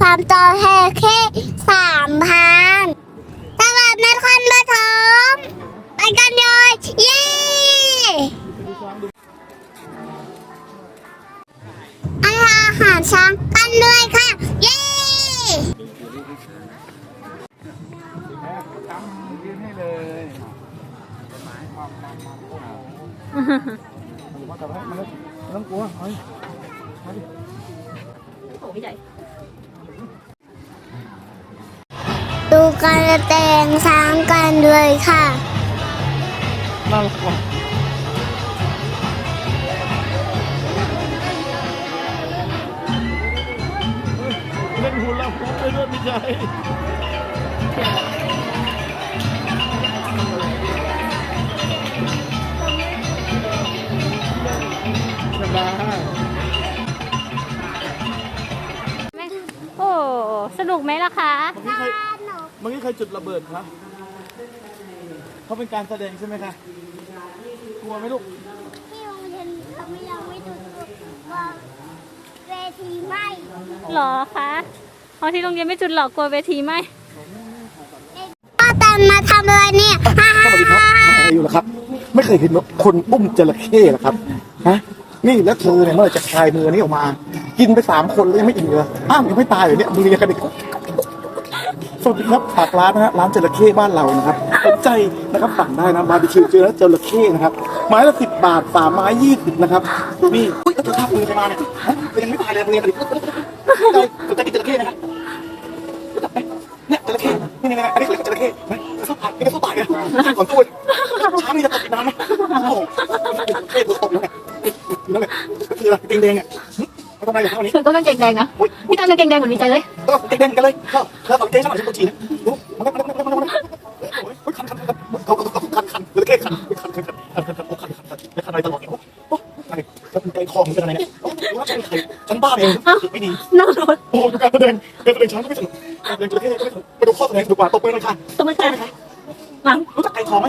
ความต่อแทนแค่สามพันสวัสดีนครปฐมไปกันเลยเย้อาหารช้างกันด้วยค่ะ เย้มันต้องกลัวเฮ้ยมาดิโอ้โหพี่ใหญ่ ดูการแต่งช้างกันเลยค่ะน่ารักว่ะเล่นฮูลาฮูปไปด้วยพี่ชายสบายโอ้ สนุกไหมล่ะคะเมื่อกี้ใคร เมื่อกี้ใครจุดระเบิดคะเขาเป็นการแสดงใช่ไหมคะ กลัวไหมลูก ที่โรงเรียนเขาไม่ยังไม่ดูว่าเวทีไหมหรอคะเอาที่โรงเรียนไม่จุดหรอกกลัวเวทีไหมป้าตันมาทำอะไรเนี่ยฮ่าสวัสดีครับทำอะไรอยู่ล่ะครับ ไม่เคยเห็นว่าคนอุ้มจระเข้เหรอครับ ฮะ นี่แล้วเธอเนี่ยเมื่อไหร่จะคลายมือนี้ออกมา กินไปสามคนแล้วยังไม่อิ่มเลยอ้าวยังไม่ตายเหรอเนี่ยมือยังกระดิก สวัสดีครับฝากร้านนะฮะร้านจระเข้บ้านเรานะครับสนใจนะครับสั่งได้นะบาร์บีคิวเจอแล้วจระเข้นะครับไม้ละสิบบาทสามไม้ยี่สิบนะครับนี่อุ้ยแล้วเธอทับมือใครมาเนี่ยฮะยังไม่ตายเลยมือยังกระดิกใจสนใจกินจระเข้นะครับเนี่ยจระเข้นี่นี่อันนี้คือจระเข้นะกระสู้ตายนี่กระสู้ตายเนี่ยของตัวช้างนี่จะตกน้ำไหมโอ้โหเข้ตัวตกแล้วเนี่ยนั่นแหละก็คืออะไรเด้งๆอะทำไรอย่างเท่านี้ถึงต้องกางเกงแดงนะพี่ตันกางเกงแดงเหมือนดีใจเลย ก็เด้งๆกันเลยก็เธอตกเจ๊ฉันหน่อยฉันตัวจีนะดูมันก็มันก็มันก็มันก็โอ้ยคันคันคันเขาเขาคันคันจระเข้คันคันคันคันคันคันคันคันคันคันอะไรตลอดเนี่ยโอ้อะไรแล้วใจคอมันเป็นอะไรเนี่ยโอ้ว่าฉันใครฉันบ้าเองไม่ดีนั่งรถโอ้ดูการแสดงการแสดงช้างก็ไม่สนุกการแสดงจระเข้ก็ไม่สนุกไปดูข้อแสดงดีกว่าตบมือเลยค่ะตัวมันแค่หลังรู้จักไก่ทองไหม